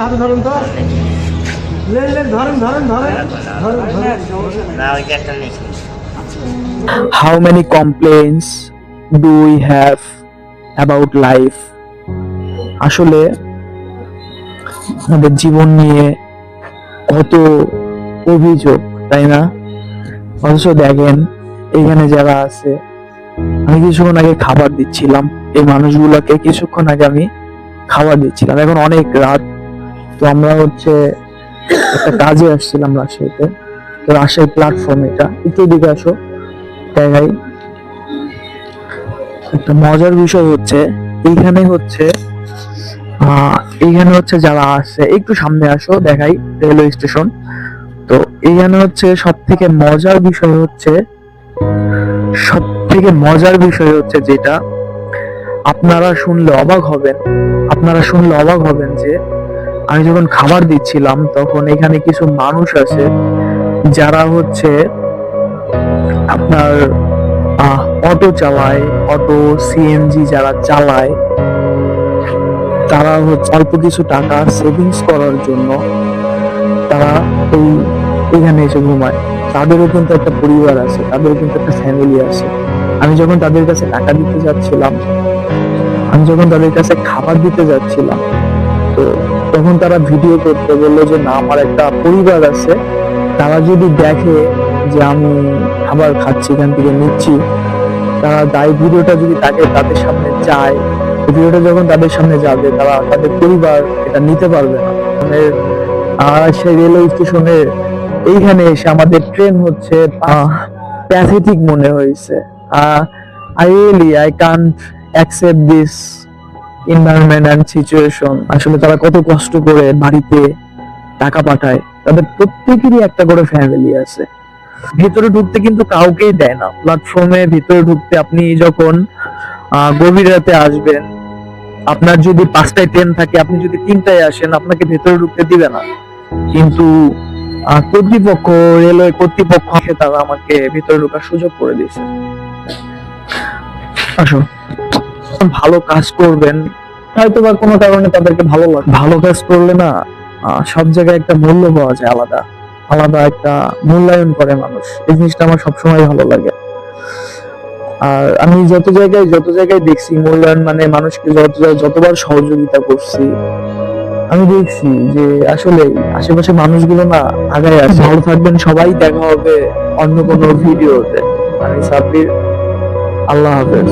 হাতে ধরুন তো। লেন লেন ধরেন ধরেন ধরেন। ধরেন ধরেন। না ওই যে লিখি how many complaints do we have about life? আসলে আমাদের জীবন নিয়ে কত অভিযোগ তাই না? অথচ দেখেন এখানে যারা আছে আমি কিছুক্ষণ আগে খাবার দিচ্ছিলাম। এই মানুষগুলোকে কিছুক্ষণ আগে আমি খাবার দিচ্ছিলাম। এখন অনেক রাত তো আমরা হচ্ছে একটা কাজে আসছিলাম রাজশাহীতে। তো রাজশাহী প্ল্যাটফর্ম এটা। একটু দিকে আসো। দেখাই একটা মজার বিষয় হচ্ছে, এইখানে হচ্ছে এইখানে হচ্ছে যারা আসছে একটু সামনে আসো, দেখাই রেলওয়ে স্টেশন। তো এইখানে হচ্ছে সব থেকে মজার বিষয় হচ্ছে সব থেকে মজার বিষয় হচ্ছে যেটা, আপনারা শুনলে অবাক হবেন। আপনারা শুনলে অবাক হবেন যে আমি যখন খাবার দিচ্ছিলাম, তখন এখানে কিছু মানুষ আছে, যারা হচ্ছে আপনার অটো চালায়, অটো সিএনজি যারা চালায়, তারা হচ্ছে অল্প কিছু টাকা সেভিংস করার জন্য তারা এই, এখানে এসে ঘুমায়। তাদেরও কিন্তু একটা পরিবার আছে, তাদেরও কিন্তু একটা ফ্যামিলি আছে। আমি যখন তাদের কাছে টাকা দিতে যাচ্ছিলাম, আমি যখন তাদের কাছে খাবার দিতে যাচ্ছিলাম, তো তখন তারা ভিডিও করতে বলল যে, না, আমার একটা পরিবার আছে। তারা যদি দেখে যে আমি খাবার খাচ্ছি, এখান থেকে নিচ্ছি, তারা তাই ভিডিওটা যদি তাকে তাদের সামনে এই ভিডিওটা যখন তাদের সামনে যাবে, তারা তাদের পরিবার এটা নিতে পারবে না। সেই রেলওয়ে স্টেশনে এইখানে এসে আমাদের ট্রেন হচ্ছে প্যাথেটিক মনে হয়েছে। I really I can't accept this environment and situation আসলে তারা কত কষ্ট করে বাড়িতে টাকা পাঠায়, তাদের প্রত্যেকেরই একটা করে ফ্যামিলি আছে। ভেতরে ঢুকতে কিন্তু কাউকেই দেয় না। প্ল্যাটফর্মে ভেতরে ঢুকতে আপনি যখন গভীর রাতে আসবেন, আপনার যদি পাঁচটায় ট্রেন থাকে, আপনি যদি তিনটায় আসেন, আপনাকে ভেতরে ঢুকতে দিবে না। কিন্তু কর্তৃপক্ষ, রেলওয়ে কর্তৃপক্ষ তারা আমাকে ভেতরে ঢোকার সুযোগ করে দিয়েছে। আসো ভালো কাজ করবেন হয়তো বা কোনো কারণে তাদেরকে ভালো লাগে। ভালো কাজ করলে না সব জায়গায় একটা মূল্য পাওয়া যায় আলাদা। আলাদা একটা মূল্যায়ন করে মানুষ। এই জিনিসটা আমার সবসময় ভালো লাগে। আর আমি যত জায়গায় যত জায়গায় দেখছি মূল্যায়ন মানে মানুষকে যত যতবার সহযোগিতা করছি আমি দেখছি যে আসলে আশেপাশে মানুষগুলো না আগায় আছে। ভালো থাকবেন সবাই দেখা হবে অন্য কোনো ভিডিওতে। আমি সাব্বির আল্লাহ হাফেজ।